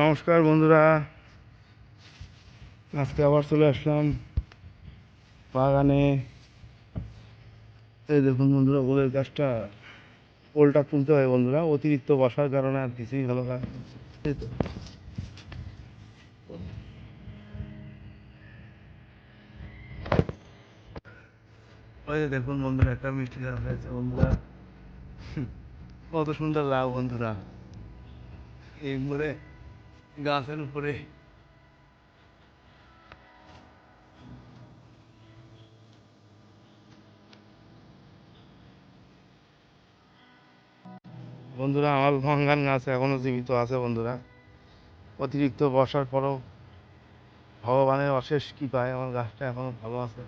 নমস্কার বন্ধুরা। আজকে আবার চলে আসলাম বাগানে। এই দেখুন বন্ধুরা ওলের গাছটা ওলটা তুলতে হয় বন্ধুরা, অতিরিক্ত বসার কারণে আর কিছুই ভালো তো। ওই দেখুন বন্ধুরা, একটা মিষ্টি গাছ হয়েছে বন্ধুরা। কত সুন্দর লাভ বন্ধুরা। এই করে গাছের উপরে। বন্ধুরা, আমার লঙ্গান গাছ এখনও জীবিত আছে বন্ধুরা। অতিরিক্ত বর্ষার পরও ভগবানের অশেষ কৃপায় আমার গাছটা এখনও ভালো আছে।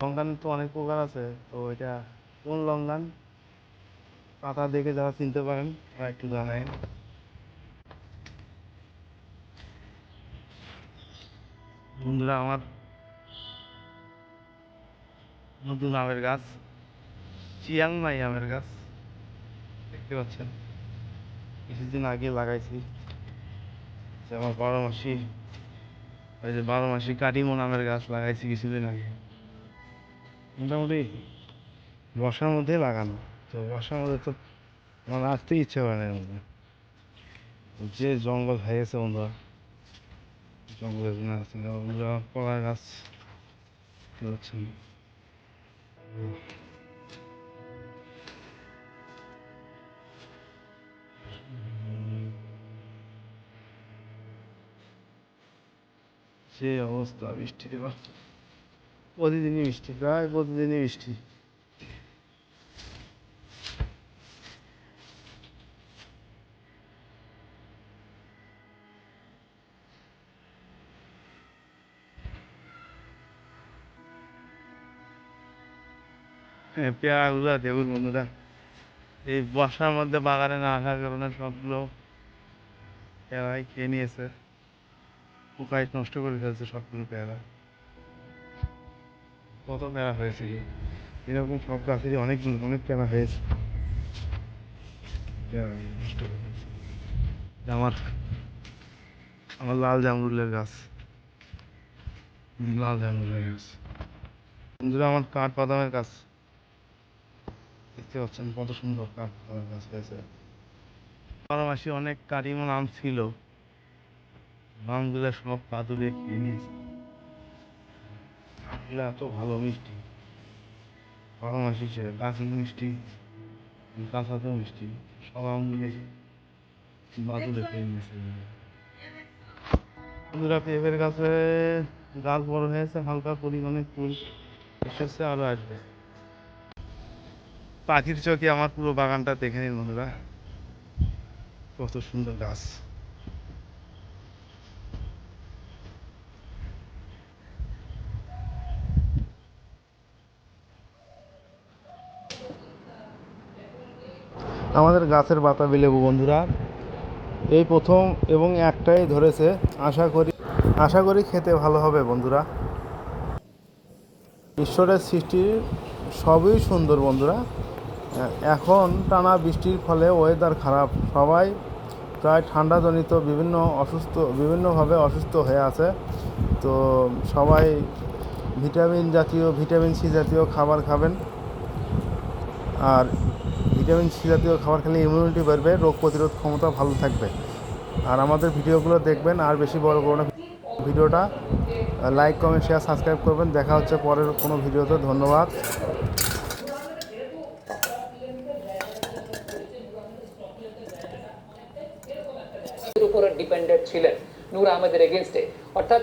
লঙ্গান তো অনেক প্রকার আছে, তো এটা কোন লঙ্গান পাতা দেখে যারা চিনতে পারেন, তারা একটু জানায় বন্ধুরা, আমার নতুন আমের গাছ চিয়াংমাই আমের গাছ, দেখতে পাচ্ছেন। কিছুদিন আগে লাগাইছি। যে আমার বারো মাসি, ওই যে বারো মাসি কাটিমন আমের গাছ লাগাইছি কিছুদিন আগে। মোটামুটি বর্ষার মধ্যে লাগানো। তো বর্ষার মধ্যে তো আমার আসতেই ইচ্ছে করে না যে জঙ্গল হয়ে গেছে বন্ধুরা জঙ্গলের জন্য আসছে না বন্ধুরা কলা গাছ দেখতে পাচ্ছেন যে অবস্থা বৃষ্টির এবার প্রতিদিনই বৃষ্টি প্রায় প্রতিদিনই বৃষ্টি পেয়ারাগুলো দেখুন বন্ধুরা। এই বর্ষার মধ্যে বাগানে না আসার কারণে সবগুলো পেয়ারাই খেয়ে নিয়েছে। পোকায় নষ্ট করে ফেলছে সবগুলো পেয়ারা। কত পেয়ারা হয়েছে এরকম সব গাছেরই অনেক অনেক পেয়ারা হয়েছে। পেয়ারা নষ্ট করে আমার আমার লাল জামরুলের গাছ। লাল জামরুলের গাছ। বন্ধুরা, আমার কাঠ বাদামের গাছ। দেখতে পাচ্ছেন কত সুন্দর কাঠ গাছ হয়েছে মাসে অনেক কাটিমন আম ছিল। আমগুলো সব পাতুলে খেয়ে নিয়েছে। আমগুলো এত ভালো মিষ্টি। বারো মাসি গাছ মিষ্টি কাঁচাতেও মিষ্টি সব আম মিলে বাতুলে খেয়ে নিয়েছে। বন্ধুরা পেঁপের গাছে গাছ বড় হয়েছে হালকা পরিমাণে ফুল এসেছে আরও আসবে। পাখির চোখে আমার পুরো বাগানটা দেখে নিন বন্ধুরা। কত সুন্দর গাছ। আমাদের গাছের বাতাবি লেবু বন্ধুরা। এই প্রথম এবং একটাই ধরেছে। আশা করি আশা করি খেতে ভালো হবে বন্ধুরা। ঈশ্বরের সৃষ্টি সবই সুন্দর বন্ধুরা। এখন টানা বৃষ্টির ফলে ওয়েদার খারাপ। সবাই প্রায় ঠান্ডাজনিত বিভিন্ন অসুস্থ, বিভিন্নভাবে অসুস্থ হয়ে আছে। তো সবাই ভিটামিন জাতীয়, ভিটামিন সি জাতীয় খাবার খাবেন। আর ভিটামিন সি জাতীয় খাবার খেলে ইমিউনিটি বাড়বে, রোগ প্রতিরোধ ক্ষমতা ভালো থাকবে। আর আমাদের ভিডিওগুলো দেখবেন, আর বেশি বড় করো না ভিডিওটা। লাইক কমেন্ট শেয়ার সাবস্ক্রাইব করবেন। দেখা হচ্ছে পরের কোনো ভিডিওতে। ধন্যবাদ। ডিপেন্ডেন্ট ছিলেন নূর আহমেদের এগেনস্টে অর্থাৎ